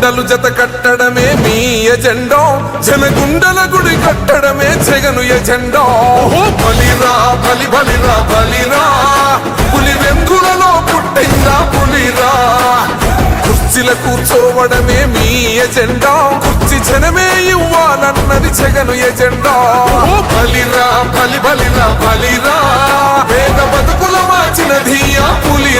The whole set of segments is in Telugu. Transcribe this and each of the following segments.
గుండలు జత కట్టడమే మీ ఎజెండో. జనగుండల గుడి కట్టడమే జగను ఎజెండో. బలిరా బలి బలిరా బలిరా. పులి వెందులలో పుట్టిందా పులిరా. కుర్చీల కూర్చోవడమే మీ ఎజెండా. కుర్చీ జనమే ఇవ్వాలన్నది జగను ఎజెండా. బలిరా బలి బలిరా బలిరా. పేద బతుకుల మార్చినది ఆ పులిరా.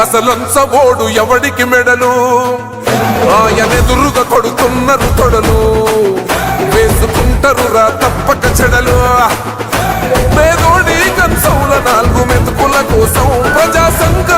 అసలంచబోడు ఎవడికి మెడలు? ఆయనెదురుగా కొడుతున్నారు తొడలు. వేసుకుంటారు రా తప్పక చెడలు. పేదోడి కన్సౌల నాలుగు మెతుకుల కోసం ప్రజా సంకల్ప